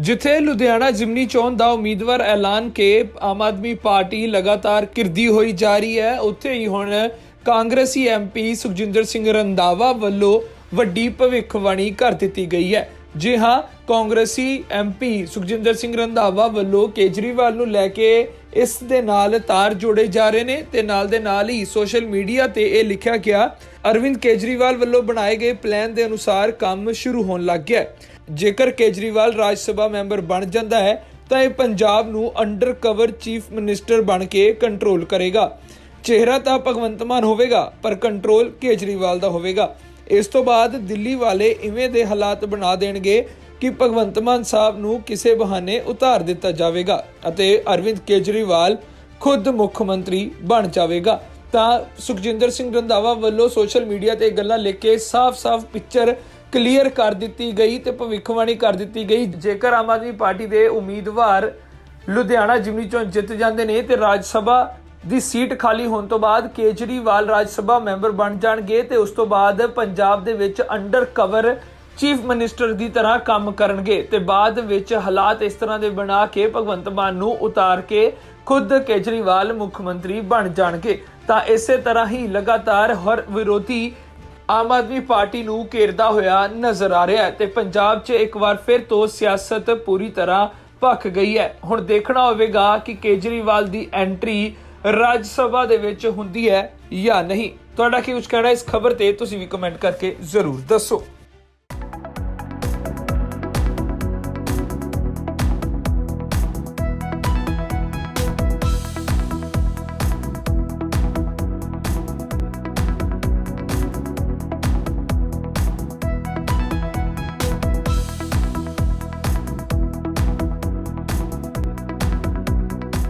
ਜਿੱਥੇ ਲੁਧਿਆਣਾ ਜ਼ਿਮਨੀ ਚੋਣ ਦਾ ਉਮੀਦਵਾਰ ਐਲਾਨ ਕੇ ਆਮ ਆਦਮੀ ਪਾਰਟੀ ਲਗਾਤਾਰ ਕਿਰਦੀ ਹੋਈ ਜਾ ਰਹੀ ਹੈ, ਉੱਥੇ ਹੀ ਹੁਣ ਕਾਂਗਰਸੀ ਐਮਪੀ ਸੁਖਜਿੰਦਰ ਸਿੰਘ ਰੰਧਾਵਾ ਵੱਲੋਂ ਵੱਡੀ ਭਵਿੱਖਬਾਣੀ ਕਰ ਦਿੱਤੀ ਗਈ ਹੈ ਜੀ ਹਾਂ, ਕਾਂਗਰਸੀ ਐਮਪੀ ਸੁਖਜਿੰਦਰ ਸਿੰਘ ਰੰਧਾਵਾ ਵੱਲੋਂ ਕੇਜਰੀਵਾਲ ਨੂੰ ਲੈ ਕੇ ਇਸ ਦੇ ਨਾਲ ਤਾਰ ਜੋੜੇ ਜਾ ਰਹੇ ਨੇ ਤੇ ਨਾਲ ਦੇ ਨਾਲ ਹੀ ਸੋਸ਼ਲ ਮੀਡੀਆ ਤੇ ਇਹ ਲਿਖਿਆ ਗਿਆ, ਅਰਵਿੰਦ ਕੇਜਰੀਵਾਲ ਵੱਲੋਂ ਬਣਾਏ ਗਏ ਪਲਾਨ ਦੇ ਅਨੁਸਾਰ ਕੰਮ ਸ਼ੁਰੂ ਹੋਣ ਲੱਗ ਗਿਆ ਹੈ। ਜੇਕਰ ਕੇਜਰੀਵਾਲ ਰਾਜ ਸਭਾ ਮੈਂਬਰ ਬਣ ਜਾਂਦਾ ਹੈ, ਤਾਂ ਇਹ ਪੰਜਾਬ ਨੂੰ ਅੰਡਰ ਕਵਰ ਚੀਫ ਮਿਨਿਸਟਰ ਬਣ ਕੇ ਕੰਟਰੋਲ ਕਰੇਗਾ। ਚਿਹਰਾ ਤਾਂ ਭਗਵੰਤ ਮਾਨ ਹੋਵੇਗਾ, ਪਰ ਕੰਟਰੋਲ ਕੇਜਰੀਵਾਲ ਦਾ ਹੋਵੇਗਾ। ਇਸ ਤੋਂ ਬਾਅਦ ਦਿੱਲੀ ਵਾਲੇ ਇਵੇਂ ਦੇ ਹਾਲਾਤ ਬਣਾ ਦੇਣਗੇ ਕਿ ਭਗਵੰਤ ਮਾਨ ਸਾਹਿਬ ਨੂੰ ਕਿਸੇ ਬਹਾਨੇ ਉਤਾਰ ਦਿੱਤਾ ਜਾਵੇਗਾ ਅਤੇ ਅਰਵਿੰਦ ਕੇਜਰੀਵਾਲ ਖੁਦ ਮੁੱਖ ਮੰਤਰੀ ਬਣ ਜਾਵੇਗਾ। ਤਾਂ ਸੁਖਜਿੰਦਰ ਸਿੰਘ ਰੰਧਾਵਾ ਵੱਲੋਂ ਸੋਸ਼ਲ ਮੀਡੀਆ ਤੇ ਗੱਲਾਂ ਲਿਖ ਕੇ ਸਾਫ਼-ਸਾਫ਼ ਪਿਕਚਰ ਕਲੀਅਰ ਕਰ ਦਿੱਤੀ ਗਈ ਤੇ ਭਵਿੱਖਬਾਣੀ ਕਰ ਦਿੱਤੀ ਗਈ। ਜੇਕਰ ਆਮ ਆਦਮੀ ਪਾਰਟੀ ਦੇ ਉਮੀਦਵਾਰ ਲੁਧਿਆਣਾ ਜਿਮਨੀ ਚੋਂ ਜਿੱਤ ਜਾਂਦੇ ਨੇ ਤੇ ਰਾਜ ਸਭਾ ਦੀ ਸੀਟ ਖਾਲੀ ਹੋਣ ਤੋਂ ਬਾਅਦ ਕੇਜਰੀਵਾਲ ਰਾਜ ਸਭਾ ਮੈਂਬਰ ਬਣ ਜਾਣਗੇ ਤੇ ਉਸ ਤੋਂ ਬਾਅਦ ਪੰਜਾਬ ਦੇ ਵਿੱਚ ਅੰਡਰ ਕਵਰ ਚੀਫ ਮਿਨਿਸਟਰ ਦੀ ਤਰ੍ਹਾਂ ਕੰਮ ਕਰਨਗੇ ਤੇ ਬਾਅਦ ਵਿੱਚ ਹਾਲਾਤ ਇਸ ਤਰ੍ਹਾਂ ਦੇ ਬਣਾ ਕੇ ਭਗਵੰਤ ਮਾਨ ਨੂੰ ਉਤਾਰ ਕੇ ਖੁਦ ਕੇਜਰੀਵਾਲ ਮੁੱਖ ਮੰਤਰੀ ਬਣ ਜਾਣਗੇ। ਤਾਂ ਇਸੇ ਤਰ੍ਹਾਂ ਹੀ ਲਗਾਤਾਰ ਹਰ ਵਿਰੋਧੀ ਆਮ ਆਦਮੀ ਪਾਰਟੀ ਨੂੰ ਘੇਰਦਾ ਹੋਇਆ ਨਜ਼ਰ ਆ ਰਿਹਾ ਹੈ ਤੇ ਪੰਜਾਬ 'ਚ ਇੱਕ ਵਾਰ ਫਿਰ ਤੋਂ ਸਿਆਸਤ ਪੂਰੀ ਤਰ੍ਹਾਂ ਭਖ ਗਈ ਹੈ। ਹੁਣ ਦੇਖਣਾ ਹੋਵੇਗਾ ਕਿ ਕੇਜਰੀਵਾਲ ਦੀ ਐਂਟਰੀ ਰਾਜ ਸਭਾ ਦੇ ਵਿੱਚ ਹੁੰਦੀ ਹੈ ਜਾਂ ਨਹੀਂ। ਤੁਹਾਡਾ ਕੀ ਕੁਝ ਕਹਿਣਾ ਇਸ ਖਬਰ ਤੇ ਤੁਸੀਂ ਵੀ ਕਮੈਂਟ ਕਰਕੇ ਜ਼ਰੂਰ ਦੱਸੋ।